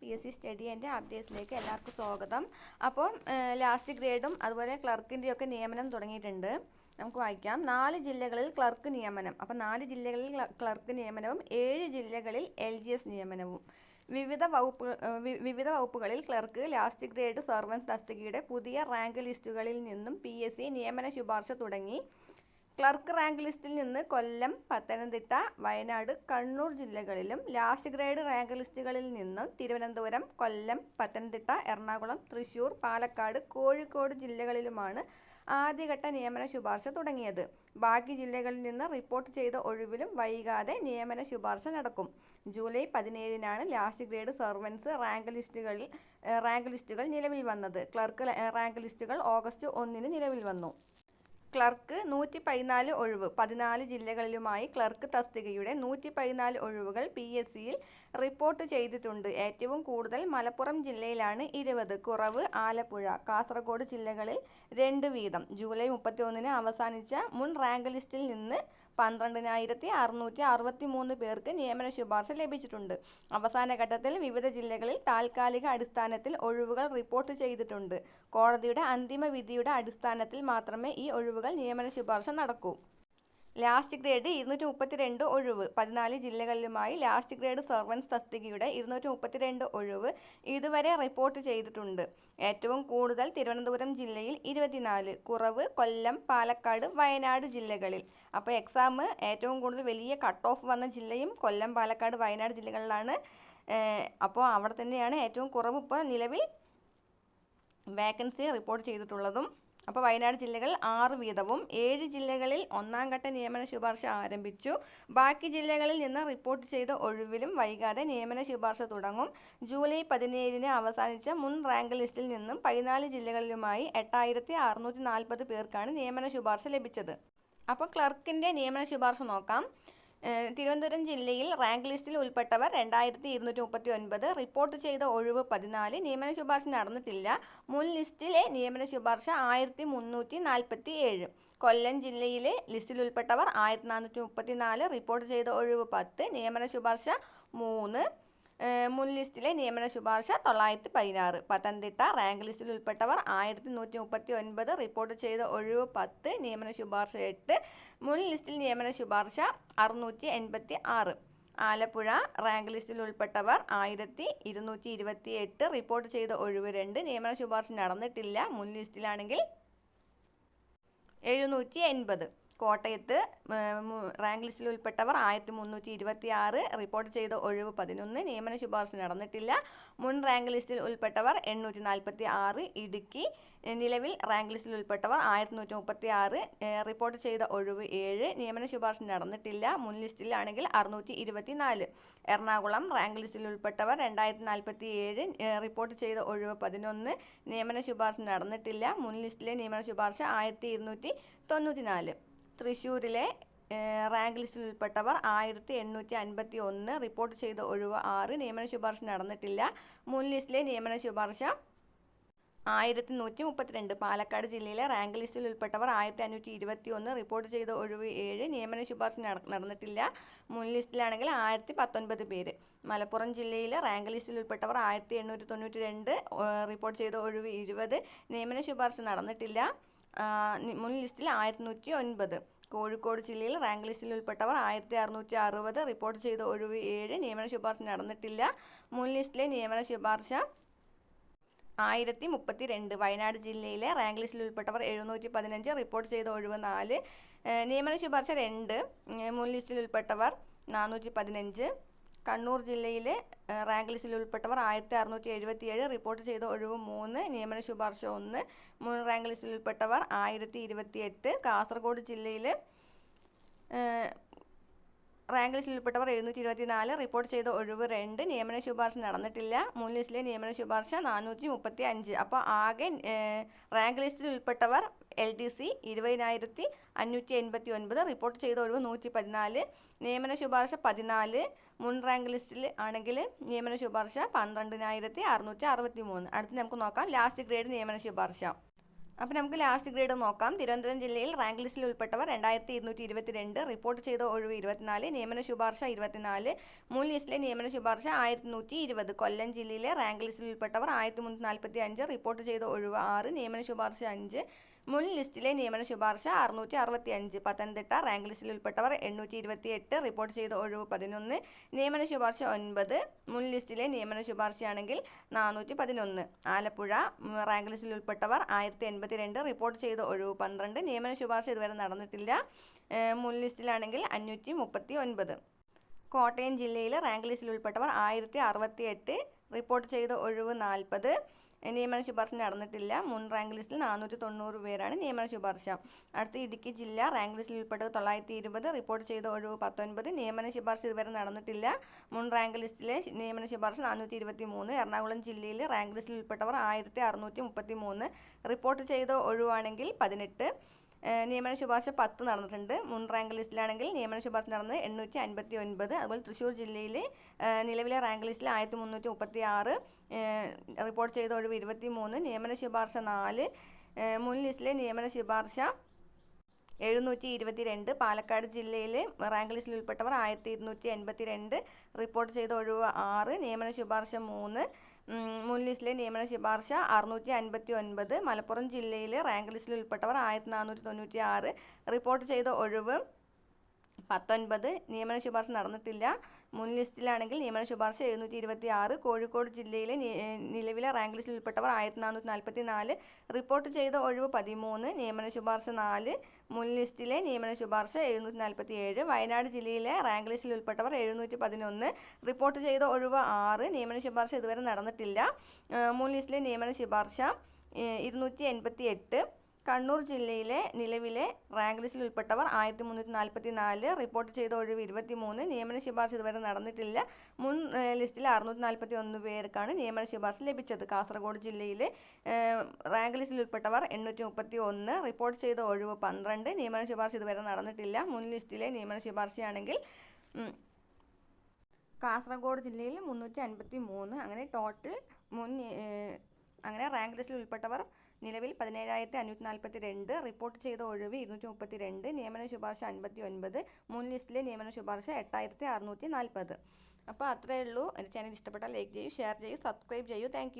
P S C study and അപ്ഡേറ്റ്സിലേക്ക് എല്ലാവർക്കും സ്വാഗതം. അപ്പോൾ ലാസ്റ്റ് ഗ്രേഡും അതുപോലെ ക്ലർക്കിന്റെ ഒക്കെ നിയമനം തുടങ്ങിയിട്ടുണ്ട്. നമുക്ക് വായിക്കാം. നാല് ജില്ലകളിൽ ക്ലർക്ക് നിയമനം. അപ്പോൾ നാല് ജില്ലകളിൽ ക്ലർക്ക് നിയമനവും ഏഴ് ജില്ലകളിൽ എൽ ജി എസ് നിയമനവും. വിവിധ വകുപ്പ് വിവിധ വകുപ്പുകളിൽ ക്ലർക്ക് ലാസ്റ്റ് ഗ്രേഡ് സർവൻസ് തസ്തികയുടെ പുതിയ റാങ്ക് ലിസ്റ്റുകളിൽ നിന്നും പി എസ് സി നിയമന ശുപാർശ തുടങ്ങി. ക്ലർക്ക് റാങ്ക് ലിസ്റ്റിൽ നിന്ന് കൊല്ലം പത്തനംതിട്ട വയനാട് കണ്ണൂർ ജില്ലകളിലും ലാസ്റ്റ് ഗ്രേഡ് റാങ്ക് ലിസ്റ്റുകളിൽ നിന്നും തിരുവനന്തപുരം കൊല്ലം പത്തനംതിട്ട എറണാകുളം തൃശൂർ പാലക്കാട് കോഴിക്കോട് ജില്ലകളിലുമാണ് ആദ്യഘട്ട നിയമന ശുപാർശ തുടങ്ങിയത്. ബാക്കി ജില്ലകളിൽ നിന്ന് റിപ്പോർട്ട് ചെയ്ത ഒഴിവിലും വൈകാതെ നിയമന ശുപാർശ നടക്കും. ജൂലൈ പതിനേഴിനാണ് ലാസ്റ്റ് ഗ്രേഡ് സർവൻസ് റാങ്ക് ലിസ്റ്റുകളിൽ റാങ്ക് ലിസ്റ്റുകൾ നിലവിൽ വന്നത്. ക്ലർക്ക് റാങ്ക് ലിസ്റ്റുകൾ ഓഗസ്റ്റ് ഒന്നിന് നിലവിൽ വന്നു. ക്ലർക്ക് നൂറ്റി പതിനാല് ഒഴിവ്. പതിനാല് ജില്ലകളിലുമായി ക്ലർക്ക് തസ്തികയുടെ നൂറ്റി പതിനാല് ഒഴിവുകൾ പി എസ് സിയിൽ റിപ്പോർട്ട് ചെയ്തിട്ടുണ്ട്. ഏറ്റവും കൂടുതൽ മലപ്പുറം ജില്ലയിലാണ് ഇരുപത്. കുറവ് ആലപ്പുഴ കാസർഗോഡ് ജില്ലകളിൽ രണ്ട് വീതം. ജൂലൈ മുപ്പത്തി ഒന്നിന് അവസാനിച്ച മുൻ റാങ്ക് ലിസ്റ്റിൽ നിന്ന് പന്ത്രണ്ടിനായിരത്തി അറുന്നൂറ്റി അറുപത്തി മൂന്ന് പേർക്ക് നിയമന ശുപാർശ ലഭിച്ചിട്ടുണ്ട്. അവസാന ഘട്ടത്തിൽ വിവിധ ജില്ലകളിൽ താൽക്കാലിക അടിസ്ഥാനത്തിൽ ഒഴിവുകൾ റിപ്പോർട്ട് ചെയ്തിട്ടുണ്ട്. കോടതിയുടെ അന്തിമ വിധിയുടെ അടിസ്ഥാനത്തിൽ മാത്രമേ ഈ ഒഴിവുകൾ നിയമന ശുപാർശ നടക്കൂ. ലാസ്റ്റ് ഗ്രേഡ് ഇരുന്നൂറ്റി മുപ്പത്തിരണ്ട് ഒഴിവ്. പതിനാല് ജില്ലകളിലുമായി ലാസ്റ്റ് ഗ്രേഡ് സർവൻസ് തസ്തികയുടെ ഇരുന്നൂറ്റി മുപ്പത്തിരണ്ട് ഒഴിവ് ഇതുവരെ റിപ്പോർട്ട് ചെയ്തിട്ടുണ്ട്. ഏറ്റവും കൂടുതൽ തിരുവനന്തപുരം ജില്ലയിൽ ഇരുപത്തിനാല് കുറവ് കൊല്ലം പാലക്കാട് വയനാട് ജില്ലകളിൽ. അപ്പോൾ എക്സാം ഏറ്റവും കൂടുതൽ വലിയ കട്ട് ഓഫ് വന്ന ജില്ലയും കൊല്ലം പാലക്കാട് വയനാട് ജില്ലകളിലാണ്. അപ്പോൾ അവിടെ തന്നെയാണ് ഏറ്റവും കുറവ് ഇപ്പോൾ നിലവിൽ വേക്കൻസി റിപ്പോർട്ട് ചെയ്തിട്ടുള്ളതും. അപ്പോൾ വയനാട് ജില്ലകളിൽ ആറ് വീതവും ഏഴ് ജില്ലകളിൽ ഒന്നാം ഘട്ട നിയമന ശുപാർശ ആരംഭിച്ചു. ബാക്കി ജില്ലകളിൽ നിന്ന് റിപ്പോർട്ട് ചെയ്ത ഒഴിവിലും വൈകാതെ നിയമന ശുപാർശ തുടങ്ങും. ജൂലൈ പതിനേഴിന് അവസാനിച്ച മുൻ റാങ്ക് ലിസ്റ്റിൽ നിന്നും പതിനാല് ജില്ലകളിലുമായി എട്ടായിരത്തി പേർക്കാണ് നിയമന ശുപാർശ ലഭിച്ചത്. അപ്പോൾ ക്ലർക്കിന്റെ നിയമന ശുപാർശ നോക്കാം. തിരുവനന്തപുരം ജില്ലയിൽ റാങ്ക് ലിസ്റ്റിൽ ഉൾപ്പെട്ടവർ രണ്ടായിരത്തി ഇരുന്നൂറ്റി മുപ്പത്തി ഒൻപത് റിപ്പോർട്ട് ചെയ്ത ഒഴിവ് പതിനാല്. നിയമന ശുപാർശ നടന്നിട്ടില്ല. മുൻ ലിസ്റ്റിലെ നിയമന ശുപാർശ ആയിരത്തി മുന്നൂറ്റി നാൽപ്പത്തി ഏഴ് കൊല്ലം ജില്ലയിലെ ലിസ്റ്റിൽ ഉൾപ്പെട്ടവർ ആയിരത്തി നാനൂറ്റി മുപ്പത്തി നാല് റിപ്പോർട്ട് ചെയ്ത ഒഴിവ് പത്ത്. നിയമന ശുപാർശ മൂന്ന്. മുൻ ലിസ്റ്റിലെ നിയമന ശുപാർശ തൊള്ളായിരത്തി പതിനാറ് പത്തനംതിട്ട റാങ്ക് ലിസ്റ്റിൽ ഉൾപ്പെട്ടവർ ആയിരത്തി നൂറ്റി മുപ്പത്തി ഒൻപത് റിപ്പോർട്ട് ചെയ്ത ഒഴിവ് പത്ത് നിയമന ശുപാർശ എട്ട് മുൻ ലിസ്റ്റിൽ നിയമന ശുപാർശ അറുന്നൂറ്റി എൺപത്തി ആറ് ആലപ്പുഴ റാങ്ക് ലിസ്റ്റിൽ ഉൾപ്പെട്ടവർ ആയിരത്തി ഇരുന്നൂറ്റി ഇരുപത്തി എട്ട് റിപ്പോർട്ട് ചെയ്ത ഒഴിവ് രണ്ട് നിയമന ശുപാർശ നടന്നിട്ടില്ല മുൻ ലിസ്റ്റിലാണെങ്കിൽ എഴുന്നൂറ്റി എൺപത് കോട്ടയത്ത് റാങ്ക് ലിസ്റ്റിൽ ഉൾപ്പെട്ടവർ ആയിരത്തി മുന്നൂറ്റി ഇരുപത്തി ആറ് റിപ്പോർട്ട് ചെയ്ത ഒഴിവ് പതിനൊന്ന് നിയമന ശുപാർശ നടന്നിട്ടില്ല. മുൻ റാങ്ക് ലിസ്റ്റിൽ ഉൾപ്പെട്ടവർ എണ്ണൂറ്റി നാൽപ്പത്തി ആറ് ഇടുക്കി നിലവിൽ റാങ്ക് ലിസ്റ്റിൽ ഉൾപ്പെട്ടവർ ആയിരത്തി നൂറ്റി മുപ്പത്തി ആറ് റിപ്പോർട്ട് ചെയ്ത ഒഴിവ് ഏഴ് നിയമന ശുപാർശ നടന്നിട്ടില്ല. മുൻ ലിസ്റ്റിലാണെങ്കിൽ അറുന്നൂറ്റി ഇരുപത്തി നാല് എറണാകുളം റാങ്ക് ലിസ്റ്റിൽ ഉൾപ്പെട്ടവർ രണ്ടായിരത്തി നാൽപ്പത്തി ഏഴ് റിപ്പോർട്ട് ചെയ്ത ഒഴിവ് പതിനൊന്ന് നിയമന ശുപാർശ നടന്നിട്ടില്ല. മുൻ ലിസ്റ്റിലെ നിയമന ശുപാർശ ആയിരത്തി ഇരുന്നൂറ്റി തൊണ്ണൂറ്റി നാല് തൃശ്ശൂരിലെ റാങ്ക് ലിസ്റ്റിൽ ഉൾപ്പെട്ടവർ ആയിരത്തി എണ്ണൂറ്റി അൻപത്തി ഒന്ന് റിപ്പോർട്ട് ചെയ്ത ഒഴിവ് ആറ് നിയമന ശുപാർശ നടന്നിട്ടില്ല. മുൻ ലിസ്റ്റിലെ നിയമന ശുപാർശ ആയിരത്തി നൂറ്റി മുപ്പത്തിരണ്ട് പാലക്കാട് ജില്ലയിലെ റാങ്ക് ലിസ്റ്റിൽ ഉൾപ്പെട്ടവർ ആയിരത്തി അഞ്ഞൂറ്റി ഇരുപത്തി ഒന്ന് റിപ്പോർട്ട് ചെയ്ത ഒഴിവ് ഏഴ് നിയമന ശുപാർശ നടന്നിട്ടില്ല. മുൻ ലിസ്റ്റിലാണെങ്കിൽ ആയിരത്തി പത്തൊൻപത് പേര്. മലപ്പുറം ജില്ലയിലെ റാങ്ക് ലിസ്റ്റിൽ ഉൾപ്പെട്ടവർ ആയിരത്തി എണ്ണൂറ്റി തൊണ്ണൂറ്റി രണ്ട് റിപ്പോർട്ട് ചെയ്ത ഒഴിവ് ഇരുപത് നിയമന ശുപാർശ നടന്നിട്ടില്ല. മുൻ ലിസ്റ്റിൽ ആയിരത്തി നൂറ്റി ഒൻപത് കോഴിക്കോട് ജില്ലയിൽ റാങ്ക് ലിസ്റ്റിൽ ഉൾപ്പെട്ടവർ ആയിരത്തി അറുന്നൂറ്റി അറുപത് റിപ്പോർട്ട് ചെയ്ത ഒഴിവ് ഏഴ്. നിയമന ശുപാർശ നടന്നിട്ടില്ല. മുൻ ലിസ്റ്റിലെ നിയമന ശുപാർശ ആയിരത്തി മുപ്പത്തി രണ്ട് വയനാട് ജില്ലയിലെ റാങ്ക് ലിസ്റ്റിൽ ഉൾപ്പെട്ടവർ എഴുന്നൂറ്റി പതിനഞ്ച് റിപ്പോർട്ട് ചെയ്ത ഒഴിവ് നാല്. നിയമന ശുപാർശ രണ്ട്. മുൻ ലിസ്റ്റിൽ ഉൾപ്പെട്ടവർ നാനൂറ്റി പതിനഞ്ച് കണ്ണൂർ ജില്ലയിലെ റാങ്ക് ലിസ്റ്റിൽ ഉൾപ്പെട്ടവർ ആയിരത്തി അറുന്നൂറ്റി എഴുപത്തി ഏഴ് റിപ്പോർട്ട് ചെയ്ത ഒഴിവ് മൂന്ന് നിയമന ശുപാർശ ഒന്ന്. മൂന്ന് റാങ്ക് ലിസ്റ്റിൽ ഉൾപ്പെട്ടവർ ആയിരത്തി ഇരുപത്തി എട്ട് കാസർഗോഡ് ജില്ലയിൽ റാങ്ക് ലിസ്റ്റിൽ ഉൾപ്പെട്ടവർ എഴുന്നൂറ്റി ഇരുപത്തി നാല് റിപ്പോർട്ട് ചെയ്ത ഒഴിവ് രണ്ട് നിയമന ശുപാർശ നടന്നിട്ടില്ല. മുൻ ലിസ്റ്റിലെ നിയമന ശുപാർശ നാനൂറ്റി മുപ്പത്തി അഞ്ച് അപ്പോൾ ആകെ റാങ്ക് ലിസ്റ്റിൽ ഉൾപ്പെട്ടവർ എൽ ഡി സി ഇരുപതിനായിരത്തി അഞ്ഞൂറ്റി എൺപത്തി ഒൻപത് റിപ്പോർട്ട് ചെയ്ത ഒഴിവ് നൂറ്റി പതിനാല് നിയമന ശുപാർശ പതിനാല് മുൻ റാങ്ക് ലിസ്റ്റിൽ ആണെങ്കിൽ നിയമന ശുപാർശ പന്ത്രണ്ടിനായിരത്തി അറുന്നൂറ്റി അറുപത്തി മൂന്ന് അടുത്ത് നമുക്ക് നോക്കാം ലാസ്റ്റ് ഗ്രേഡ് നിയമന ശുപാർശ. അപ്പോൾ നമുക്ക് ലാസ്റ്റ് ഗ്രേഡ് നോക്കാം. തിരുവനന്തപുരം ജില്ലയിൽ റാങ്ക് ലിസ്റ്റിൽ ഉൾപ്പെട്ടവർ രണ്ടായിരത്തി ഇരുന്നൂറ്റി ഇരുപത്തിരണ്ട് റിപ്പോർട്ട് ചെയ്ത ഒഴിവ് ഇരുപത്തിനാല് നിയമന ശുപാർശ ഇരുപത്തിനാല് മുൻ ലിസ്റ്റിലെ നിയമന ശുപാർശ ആയിരത്തി നൂറ്റി ഇരുപത് കൊല്ലം ജില്ലയിലെ റാങ്ക് ലിസ്റ്റിൽ ഉൾപ്പെട്ടവർ ആയിരത്തി മുന്നൂറ്റി നാൽപ്പത്തി അഞ്ച് റിപ്പോർട്ട് ചെയ്ത ഒഴിവ് ആറ് നിയമന ശുപാർശ അഞ്ച് മുൻ ലിസ്റ്റിലെ നിയമന ശുപാർശ അറുന്നൂറ്റി അറുപത്തി അഞ്ച് പത്തനംതിട്ട റാങ്ക് ലിസ്റ്റിൽ ഉൾപ്പെട്ടവർ എണ്ണൂറ്റി ഇരുപത്തി എട്ട് റിപ്പോർട്ട് ചെയ്ത ഒഴിവ് പതിനൊന്ന്. നിയമന ശുപാർശ ഒൻപത്. മുൻ ലിസ്റ്റിലെ നിയമന ശുപാർശയാണെങ്കിൽ നാനൂറ്റി പതിനൊന്ന് ആലപ്പുഴ റാങ്ക് ലിസ്റ്റിൽ ഉൾപ്പെട്ടവർ ആയിരത്തി എൺപത്തി രണ്ട് റിപ്പോർട്ട് ചെയ്ത ഒഴിവ് പന്ത്രണ്ട്. നിയമന ശുപാർശ ഇതുവരെ നടന്നിട്ടില്ല. മുൻ ലിസ്റ്റിലാണെങ്കിൽ അഞ്ഞൂറ്റി മുപ്പത്തി ഒൻപത് കോട്ടയം ജില്ലയിൽ റാങ്ക് ലിസ്റ്റിൽ ഉൾപ്പെട്ടവർ ആയിരത്തി അറുപത്തി എട്ട് റിപ്പോർട്ട് ചെയ്ത ഒഴിവ് നാൽപ്പത്. നിയമന ശുപാർശ നടന്നിട്ടില്ല. മുൻ റാങ്ക് ലിസ്റ്റിൽ നാനൂറ്റി തൊണ്ണൂറ് പേരാണ് നിയമന ശുപാർശ. അടുത്ത ഇടുക്കി ജില്ല റാങ്ക് ലിസ്റ്റിൽ ഉൾപ്പെട്ടത് തൊള്ളായിരത്തി ഇരുപത് റിപ്പോർട്ട് ചെയ്ത ഒഴിവ് പത്തൊൻപത്. നിയമന ശുപാർശ ഇതുവരെ നടന്നിട്ടില്ല. മുൻ റാങ്ക് ലിസ്റ്റിലെ നിയമന ശുപാർശ നാനൂറ്റി ഇരുപത്തി മൂന്ന് എറണാകുളം ജില്ലയിൽ റാങ്ക് ലിസ്റ്റിൽ ഉൾപ്പെട്ടവർ ആയിരത്തി അറുന്നൂറ്റി മുപ്പത്തി മൂന്ന് റിപ്പോർട്ട് ചെയ്ത ഒഴിവാണെങ്കിൽ പതിനെട്ട്. നിയമന ശുപാർശ പത്ത് നടന്നിട്ടുണ്ട്. മുൻ റാങ്ക് ലിസ്റ്റിലാണെങ്കിൽ നിയമന ശുപാർശ നടന്നത് എണ്ണൂറ്റി അൻപത്തി ഒൻപത് അതുപോലെ തൃശ്ശൂർ ജില്ലയിൽ നിലവിലെ റാങ്ക് ലിസ്റ്റിൽ ആയിരത്തി മുന്നൂറ്റി മുപ്പത്തി ആറ് റിപ്പോർട്ട് ചെയ്ത ഒഴിവ് ഇരുപത്തി മൂന്ന് നിയമന ശുപാർശ നാല് മുൻ ലിസ്റ്റിലെ നിയമന ശുപാർശ എഴുന്നൂറ്റി ഇരുപത്തി രണ്ട് പാലക്കാട് ജില്ലയിൽ റാങ്ക് ലിസ്റ്റിൽ ഉൾപ്പെട്ടവർ ആയിരത്തി ഇരുന്നൂറ്റി എൺപത്തി രണ്ട് റിപ്പോർട്ട് ചെയ്ത ഒഴിവ് ആറ് നിയമന ശുപാർശ മൂന്ന് മുൻ ലിസ്റ്റിലെ നിയമന ശുപാർശ അറുന്നൂറ്റി അൻപത്തി ഒൻപത് മലപ്പുറം ജില്ലയിൽ റാങ്ക് ലിസ്റ്റിൽ ഉൾപ്പെട്ടവർ ആയിരത്തി നാനൂറ്റി തൊണ്ണൂറ്റി ആറ് റിപ്പോർട്ട് ചെയ്ത ഒഴിവ് പത്തൊൻപത് നിയമന ശുപാർശ നടന്നിട്ടില്ല. മുൻ ലിസ്റ്റിലാണെങ്കിൽ നിയമന ശുപാർശ എഴുന്നൂറ്റി ഇരുപത്തി ആറ് കോഴിക്കോട് ജില്ലയിലെ നിലവിലെ റാങ്ക് ലിസ്റ്റിൽ ഉൾപ്പെട്ടവർ ആയിരത്തി നാനൂറ്റി നാൽപ്പത്തി നാല് റിപ്പോർട്ട് ചെയ്ത ഒഴിവ് പതിമൂന്ന് നിയമന ശുപാർശ നാല് മുൻ ലിസ്റ്റിലെ നിയമന ശുപാർശ എഴുന്നൂറ്റി നാൽപ്പത്തി ഏഴ് വയനാട് ജില്ലയിലെ റാങ്ക് ലിസ്റ്റിൽ ഉൾപ്പെട്ടവർ എഴുന്നൂറ്റി പതിനൊന്ന് റിപ്പോർട്ട് ചെയ്ത ഒഴിവ് ആറ് നിയമന ശുപാർശ ഇതുവരെ നടന്നിട്ടില്ല. മുൻ ലിസ്റ്റിലെ നിയമന ശുപാർശ ഇരുന്നൂറ്റി എൺപത്തി എട്ട് കണ്ണൂർ ജില്ലയിലെ നിലവിലെ റാങ്ക് ലിസ്റ്റിൽ ഉൾപ്പെട്ടവർ ആയിരത്തി മുന്നൂറ്റി നാൽപ്പത്തി നാല് റിപ്പോർട്ട് ചെയ്ത ഒഴിവ് ഇരുപത്തി മൂന്ന് നിയമന ശുപാർശ ഇതുവരെ നടന്നിട്ടില്ല. മുൻ ലിസ്റ്റിൽ അറുന്നൂറ്റി നാൽപ്പത്തി ഒന്ന് പേർക്കാണ് നിയമന ശുപാർശ ലഭിച്ചത്. കാസർഗോഡ് ജില്ലയിലെ റാങ്ക് ലിസ്റ്റിൽ ഉൾപ്പെട്ടവർ എണ്ണൂറ്റി മുപ്പത്തി ഒന്ന് റിപ്പോർട്ട് ചെയ്ത ഒഴിവ് പന്ത്രണ്ട് നിയമന ശുപാർശ ഇതുവരെ നടന്നിട്ടില്ല. മുൻ ലിസ്റ്റിലെ നിയമന ശുപാർശയാണെങ്കിൽ കാസർഗോഡ് ജില്ലയിൽ മുന്നൂറ്റി അൻപത്തി മൂന്ന് അങ്ങനെ ടോട്ടൽ മുൻ അങ്ങനെ റാങ്ക് ലിസ്റ്റിൽ ഉൾപ്പെട്ടവർ നിലവിൽ പതിനേഴായിരത്തി അഞ്ഞൂറ്റി നാൽപ്പത്തി രണ്ട് റിപ്പോർട്ട് ചെയ്ത ഒഴിവ് ഇരുന്നൂറ്റി മുപ്പത്തി രണ്ട് നിയമന ശുപാർശ അൻപത്തി ഒൻപത് മുൻ ലിസ്റ്റിലെ നിയമന ശുപാർശ എട്ടായിരത്തി അറുന്നൂറ്റി നാൽപ്പത് അപ്പോൾ അത്രയേ ഉള്ളൂ. എന്റെ ചാനൽ ഇഷ്ടപ്പെട്ടാൽ ലൈക്ക് ചെയ്യൂ ഷെയർ ചെയ്യൂ സബ്സ്ക്രൈബ് ചെയ്യൂ. താങ്ക്